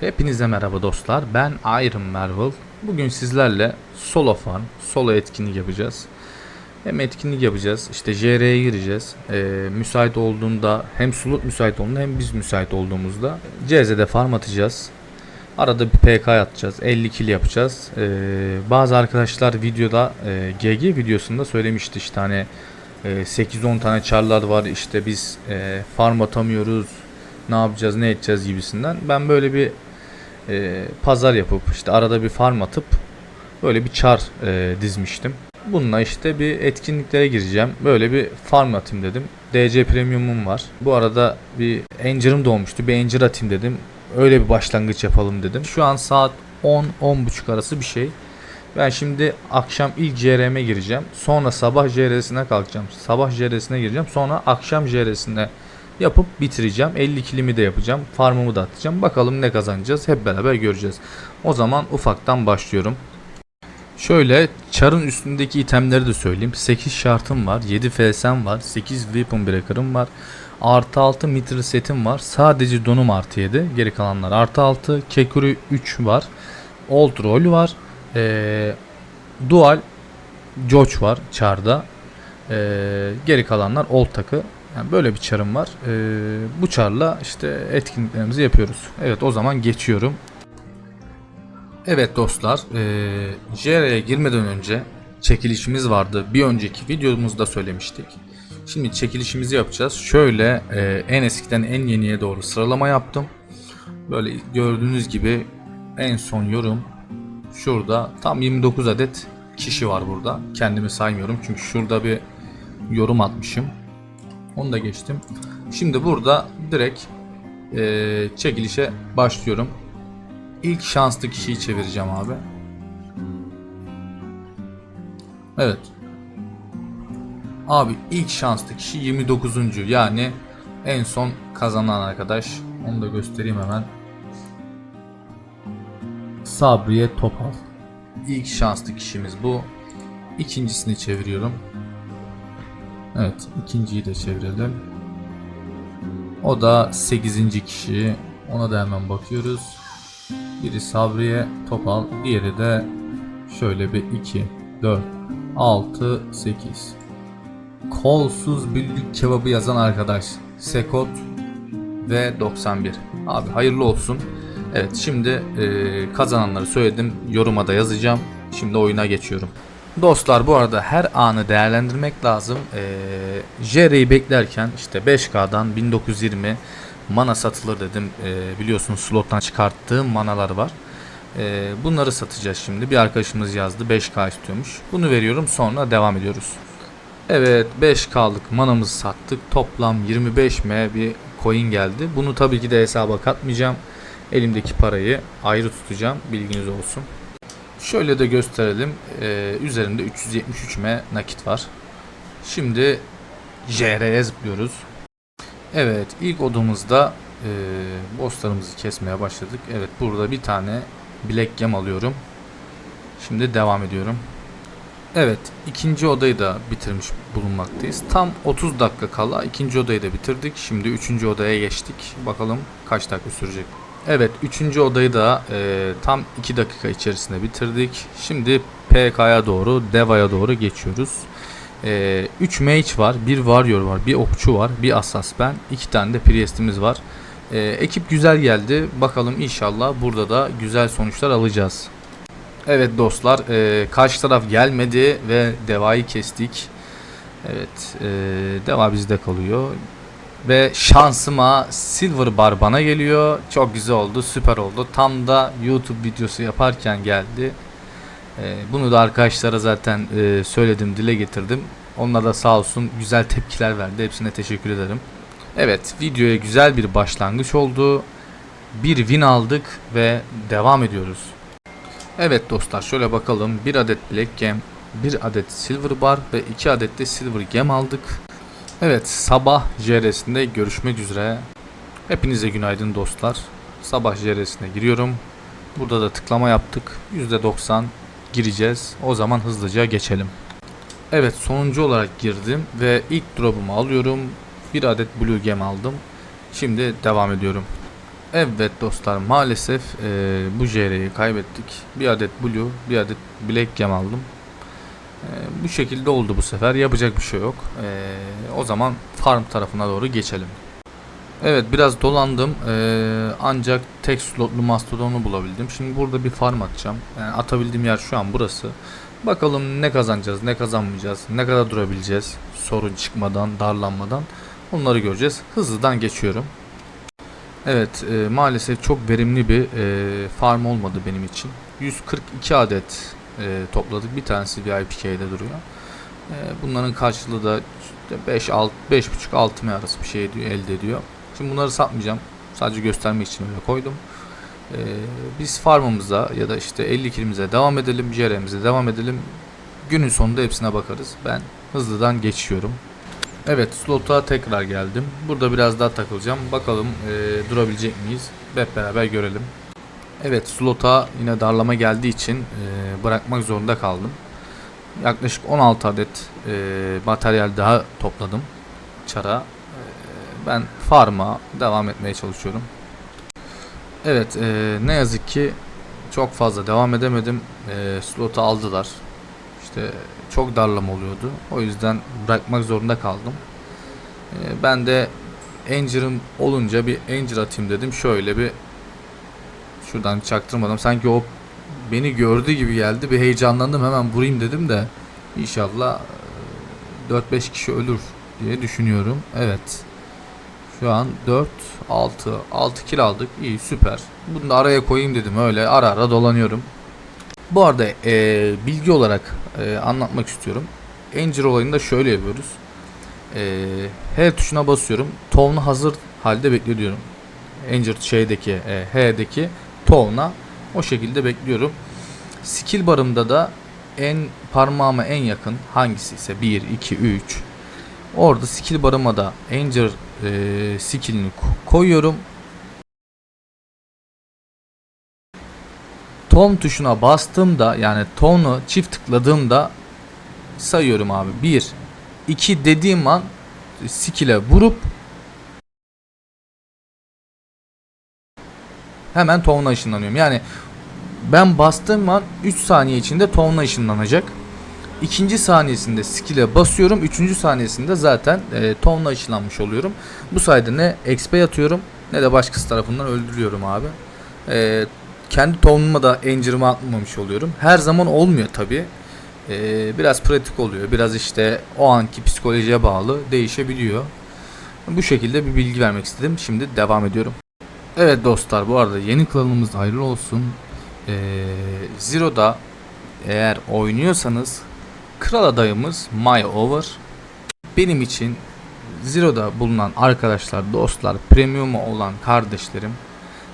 Hepinize merhaba dostlar. Ben Iron Marvel. Bugün sizlerle solo farm, solo etkinlik yapacağız. Hem etkinlik yapacağız, işte JR'ye gireceğiz. Ee, müsait olduğunda, hem slot müsait olduğunda hem biz müsait olduğumuzda CZ'de farm atacağız. Arada bir PK atacağız, 50 kill yapacağız. Ee, bazı arkadaşlar videoda, e, GG videosunda söylemişti işte hani e, 8-10 tane çarlar var işte biz e, farm atamıyoruz, ne yapacağız ne edeceğiz gibisinden. Ben böyle bir e, pazar yapıp işte arada bir farm atıp böyle bir çar e, dizmiştim. Bununla işte bir etkinliklere gireceğim. Böyle bir farm atayım dedim. DC Premium'um var. Bu arada bir Anger'ım doğmuştu. Bir Anger atayım dedim. Öyle bir başlangıç yapalım dedim. Şu an saat 10-10.30 arası bir şey. Ben şimdi akşam ilk JRM'e gireceğim. Sonra sabah JR'sine kalkacağım. Sabah JR'sine gireceğim. Sonra akşam JR'sine yapıp bitireceğim. 50 kilimi de yapacağım. Farmımı da atacağım. Bakalım ne kazanacağız. Hep beraber göreceğiz. O zaman ufaktan başlıyorum. Şöyle çarın üstündeki itemleri de söyleyeyim. 8 şartım var. 7 FS'm var. 8 Weapon Breaker'ım var. Artı 6 mitral setim var. Sadece donum artı 7. Geri kalanlar artı 6. Kekuri 3 var. Old Roll var. Ee, Dual George var çarda. Ee, geri kalanlar Old takı. Yani böyle bir çarım var. Ee, bu çarla işte etkinliklerimizi yapıyoruz. Evet o zaman geçiyorum. Evet dostlar, ee, JR'ye girmeden önce çekilişimiz vardı. Bir önceki videomuzda söylemiştik. Şimdi çekilişimizi yapacağız. Şöyle ee, en eskiden en yeniye doğru sıralama yaptım. Böyle gördüğünüz gibi en son yorum şurada tam 29 adet kişi var burada. Kendimi saymıyorum çünkü şurada bir yorum atmışım. Onu da geçtim. Şimdi burada direkt eee, çekilişe başlıyorum. İlk şanslı kişiyi çevireceğim abi. Evet. Abi ilk şanslı kişi 29. Yani en son kazanan arkadaş. Onu da göstereyim hemen. Sabriye Topal. İlk şanslı kişimiz bu. İkincisini çeviriyorum. Evet, ikinciyi de çevirelim. O da 8. kişi. Ona da hemen bakıyoruz. Biri Sabriye Topal, diğeri de şöyle bir 2, 4, 6, 8. Kolsuz birlik kebabı yazan arkadaş. Sekot ve 91. Abi hayırlı olsun. Evet şimdi e, kazananları söyledim. Yoruma da yazacağım. Şimdi oyuna geçiyorum. Dostlar bu arada her anı değerlendirmek lazım. Ee, JR'yi beklerken işte 5K'dan 1920 mana satılır dedim. Ee, biliyorsunuz slottan çıkarttığım manalar var. Ee, bunları satacağız şimdi. Bir arkadaşımız yazdı 5K istiyormuş. Bunu veriyorum sonra devam ediyoruz. Evet 5K'lık manamızı sattık. Toplam 25M bir coin geldi. Bunu tabii ki de hesaba katmayacağım. Elimdeki parayı ayrı tutacağım. Bilginiz olsun. Şöyle de gösterelim. Ee, üzerinde 373M nakit var. Şimdi JR'ye zıplıyoruz. Evet ilk odamızda e, bosslarımızı kesmeye başladık. Evet burada bir tane Black Gem alıyorum. Şimdi devam ediyorum. Evet ikinci odayı da bitirmiş bulunmaktayız. Tam 30 dakika kala ikinci odayı da bitirdik. Şimdi üçüncü odaya geçtik. Bakalım kaç dakika sürecek. Evet üçüncü odayı da e, tam 2 dakika içerisinde bitirdik. Şimdi PK'ya doğru, Deva'ya doğru geçiyoruz. 3 mage var, bir warrior var, bir okçu var, bir assas ben, iki tane de priestimiz var. E, ekip güzel geldi. Bakalım inşallah burada da güzel sonuçlar alacağız. Evet dostlar, e, karşı taraf gelmedi ve Deva'yı kestik. Evet, e, Deva bizde kalıyor. Ve şansıma Silver Bar bana geliyor. Çok güzel oldu, süper oldu. Tam da YouTube videosu yaparken geldi. Ee, bunu da arkadaşlara zaten e, söyledim, dile getirdim. Onlar da sağ olsun güzel tepkiler verdi. Hepsine teşekkür ederim. Evet, videoya güzel bir başlangıç oldu. Bir win aldık ve devam ediyoruz. Evet dostlar şöyle bakalım. Bir adet Black Gem, bir adet Silver Bar ve iki adet de Silver Gem aldık. Evet sabah JR'sinde görüşmek üzere. Hepinize günaydın dostlar. Sabah JR'sine giriyorum. Burada da tıklama yaptık. %90 gireceğiz. O zaman hızlıca geçelim. Evet sonuncu olarak girdim ve ilk drop'umu alıyorum. Bir adet Blue Gem aldım. Şimdi devam ediyorum. Evet dostlar maalesef e, bu JR'yi kaybettik. Bir adet Blue, bir adet Black Gem aldım. E, bu şekilde oldu bu sefer. Yapacak bir şey yok. E, o zaman farm tarafına doğru geçelim. Evet biraz dolandım. E, ancak tek slotlu mastodonu bulabildim. Şimdi burada bir farm atacağım. Yani atabildiğim yer şu an burası. Bakalım ne kazanacağız, ne kazanmayacağız, ne kadar durabileceğiz. Sorun çıkmadan, darlanmadan. Onları göreceğiz. Hızlıdan geçiyorum. Evet e, maalesef çok verimli bir e, farm olmadı benim için. 142 adet e, topladık. Bir tanesi VIPK'de duruyor. E, bunların karşılığı da 5 6 5.5 6 mı arası bir şey elde ediyor. Şimdi bunları satmayacağım. Sadece göstermek için öyle koydum. E, biz farmımıza ya da işte 50 kilimize devam edelim. JR'mize devam edelim. Günün sonunda hepsine bakarız. Ben hızlıdan geçiyorum. Evet slota tekrar geldim. Burada biraz daha takılacağım. Bakalım e, durabilecek miyiz? Hep beraber görelim. Evet slota yine darlama geldiği için e, bırakmak zorunda kaldım. Yaklaşık 16 adet e, materyal daha topladım. Çara. E, ben farma devam etmeye çalışıyorum. Evet e, ne yazık ki çok fazla devam edemedim. E, slota aldılar. İşte çok darlama oluyordu. O yüzden bırakmak zorunda kaldım. Ee, ben de Anger'ım olunca bir Anger atayım dedim. Şöyle bir şuradan çaktırmadım. Sanki o beni gördü gibi geldi. Bir heyecanlandım. Hemen vurayım dedim de inşallah e, 4-5 kişi ölür diye düşünüyorum. Evet. Şu an 4 6 6 kill aldık. İyi süper. Bunu da araya koyayım dedim. Öyle ara ara dolanıyorum. Bu arada e, bilgi olarak e, anlatmak istiyorum. Anger olayında şöyle yapıyoruz. E, H tuşuna basıyorum. Town'u hazır halde bekliyor diyorum. Anger şeydeki e, H'deki Town'a o şekilde bekliyorum. Skill barımda da en parmağıma en yakın hangisi ise 1, 2, 3 orada skill barıma da Anger e, skillini ko- koyuyorum. Tone tuşuna bastığımda yani tone'u çift tıkladığımda sayıyorum abi. 1 2 dediğim an skill'e vurup hemen tone'a ışınlanıyorum. Yani ben bastığım an 3 saniye içinde tone'a ışınlanacak. İkinci saniyesinde skill'e basıyorum. Üçüncü saniyesinde zaten e, tone'a ışınlanmış oluyorum. Bu sayede ne XP atıyorum ne de başkası tarafından öldürüyorum abi. E, kendi tohumuma da Anger'ıma atmamış oluyorum. Her zaman olmuyor tabi. Ee, biraz pratik oluyor. Biraz işte o anki psikolojiye bağlı değişebiliyor. Bu şekilde bir bilgi vermek istedim. Şimdi devam ediyorum. Evet dostlar bu arada yeni klanımız hayırlı olsun. Ee, Zero'da eğer oynuyorsanız kral adayımız My Over. Benim için Zero'da bulunan arkadaşlar, dostlar, premium olan kardeşlerim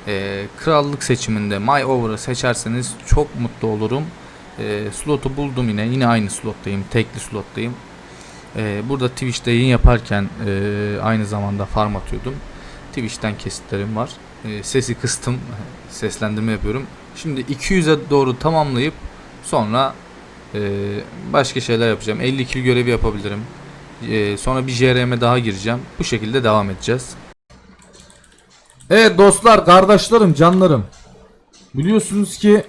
e, krallık seçiminde My Over'ı seçerseniz çok mutlu olurum. E, slotu buldum yine. Yine aynı slottayım. Tekli slottayım. E, burada Twitch'te yayın yaparken e, aynı zamanda farm atıyordum. Twitch'ten kesitlerim var. E, sesi kıstım. Seslendirme yapıyorum. Şimdi 200'e doğru tamamlayıp sonra e, başka şeyler yapacağım. 50 kill görevi yapabilirim. E, sonra bir JRM daha gireceğim. Bu şekilde devam edeceğiz. Evet dostlar, kardeşlerim, canlarım. Biliyorsunuz ki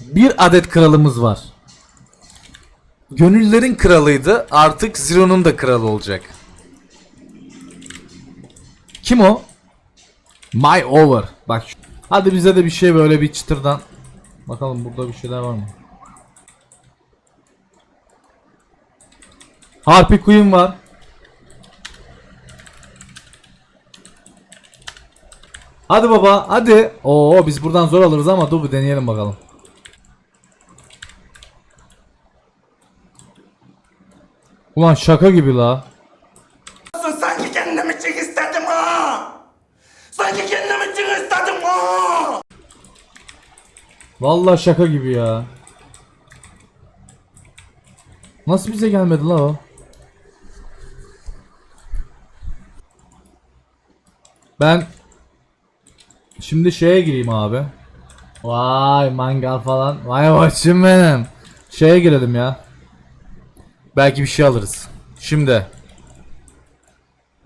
bir adet kralımız var. Gönüllerin kralıydı. Artık Zero'nun da kralı olacak. Kim o? My Over. Bak. Hadi bize de bir şey böyle bir çıtırdan. Bakalım burada bir şeyler var mı? Harpy Queen var. Hadi baba hadi. Oo biz buradan zor alırız ama dur bir deneyelim bakalım. Ulan şaka gibi la. Sanki kendim için istedim ha. Sanki kendim için istedim ha. Vallahi şaka gibi ya. Nasıl bize gelmedi la o? Ben şimdi şeye gireyim abi. Vay mangal falan. Vay başım benim. Şeye girelim ya. Belki bir şey alırız. Şimdi.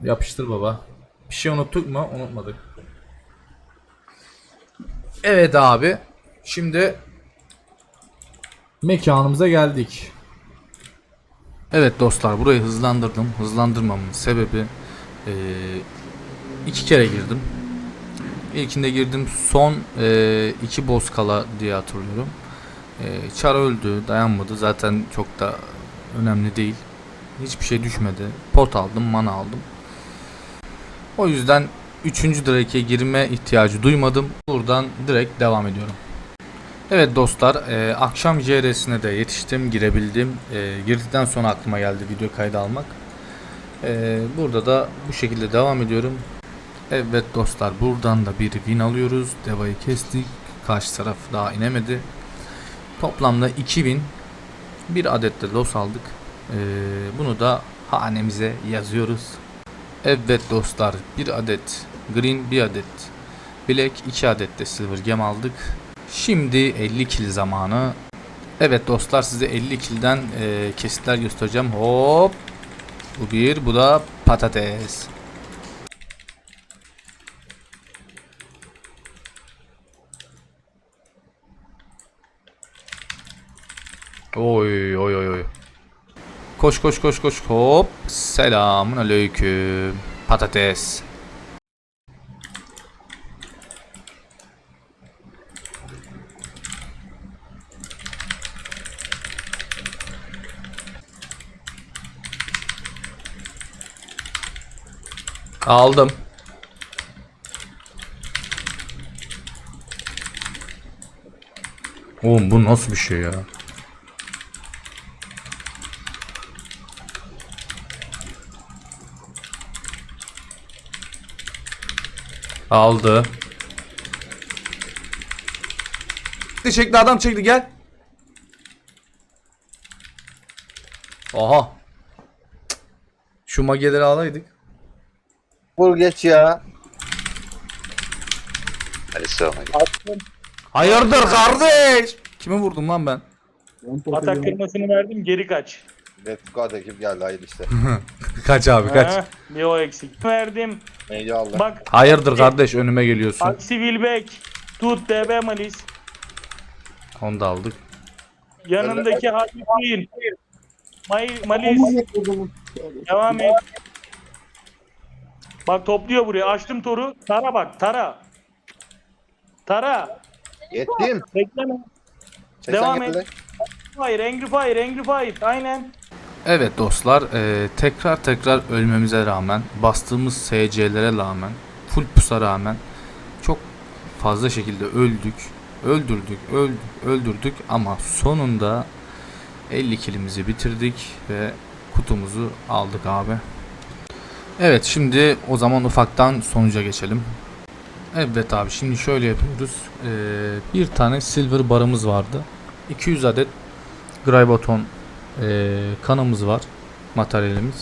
Yapıştır baba. Bir şey unuttuk mu? Unutmadık. Evet abi. Şimdi mekanımıza geldik. Evet dostlar burayı hızlandırdım. Hızlandırmamın sebebi eee, iki kere girdim. İlkinde girdim son eee, iki boss kala diye hatırlıyorum. Eee Char öldü dayanmadı zaten çok da önemli değil. Hiçbir şey düşmedi. Pot aldım mana aldım. O yüzden 3. Drake'e girme ihtiyacı duymadım. Buradan direkt devam ediyorum. Evet dostlar, e, akşam JR'sine de yetiştim, girebildim. E, girdikten sonra aklıma geldi video kaydı almak. E, burada da bu şekilde devam ediyorum. Evet dostlar, buradan da bir win alıyoruz. Deva'yı kestik. Karşı taraf daha inemedi. Toplamda 2000 bir adet de los aldık. E, bunu da hanemize yazıyoruz. Evet dostlar, bir adet green, bir adet black, iki adet de silver gem aldık. Şimdi 50 kill zamanı. Evet dostlar size 50 kill'den e, kesitler göstereceğim. Hop. Bu bir, bu da patates. Oy oy oy oy. Koş koş koş koş hop. Selamun aleyküm. Patates. Aldım. Oğlum bu nasıl bir şey ya? Aldı. Çekti adam çekti gel. Aha. Şu mageleri alaydık. Vur geç ya. Hadi sağ Hayırdır kardeş? Kime vurdum lan ben? Atak kırmasını verdim geri kaç. Let's ekip geldi hayır işte. Kaç abi kaç. Ha, bir o eksik. Verdim. Neydi aldı? Bak Hayırdır kardeş önüme geliyorsun. Aksi Wilbeck. Tut DB Malis. Onu da aldık. Yanındaki Hakim Queen. May Malis. Devam et. Bak topluyor buraya. Açtım toru. Tara bak. Tara. Tara. Yettim. Bekleme. Devam et. Fire. Angry Fire. Angry Fire. Aynen. Evet dostlar eee, tekrar tekrar ölmemize rağmen bastığımız SC'lere rağmen full pusa rağmen çok fazla şekilde öldük. Öldürdük, öldük, öldürdük ama sonunda 50 kilimizi bitirdik ve kutumuzu aldık abi. Evet şimdi o zaman ufaktan sonuca geçelim. Evet abi şimdi şöyle yapıyoruz. Eee, bir tane silver barımız vardı. 200 adet Graybaton eee, kanımız var. Materyalimiz.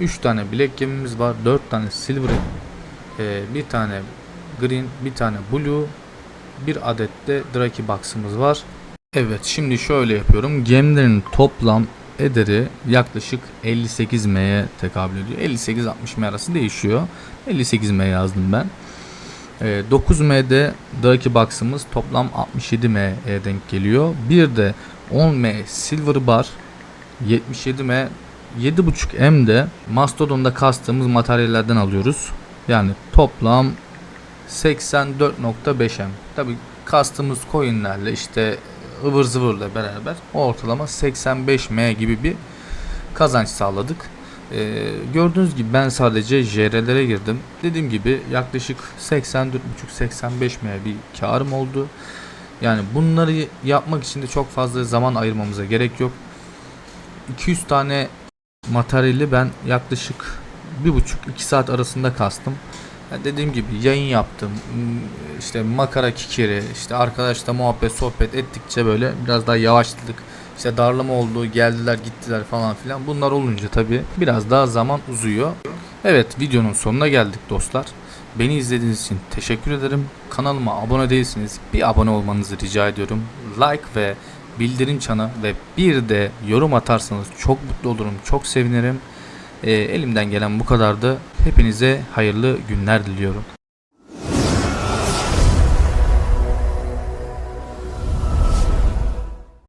3 tane black gemimiz var. 4 tane silver eee, bir tane green, bir tane blue, bir adet de Draki box'ımız var. Evet şimdi şöyle yapıyorum. Gemilerin toplam ederi yaklaşık 58 M'ye tekabül ediyor. 58-60 M arası değişiyor. 58 M yazdım ben. Ee, 9 M'de Draki box'ımız toplam 67 M'ye denk geliyor. Bir de 10 M silver bar 77 M 7.5 M'de Mastodon'da kastığımız materyallerden alıyoruz. Yani toplam 84.5 M. Tabi kastığımız coinlerle işte ıvır zıvırla beraber ortalama 85 M gibi bir kazanç sağladık. Ee, gördüğünüz gibi ben sadece JR'lere girdim. Dediğim gibi yaklaşık 84.5-85 M bir karım oldu. Yani bunları yapmak için de çok fazla zaman ayırmamıza gerek yok. 200 tane materyali ben yaklaşık 1,5-2 saat arasında kastım. Dediğim gibi yayın yaptım. İşte makara kikiri, işte arkadaşla muhabbet sohbet ettikçe böyle biraz daha yavaşladık. İşte darlama oldu, geldiler gittiler falan filan. Bunlar olunca tabi biraz daha zaman uzuyor. Evet videonun sonuna geldik dostlar. Beni izlediğiniz için teşekkür ederim. Kanalıma abone değilseniz bir abone olmanızı rica ediyorum. Like ve bildirim çanı ve bir de yorum atarsanız çok mutlu olurum, çok sevinirim. Elimden gelen bu kadardı. Hepinize hayırlı günler diliyorum.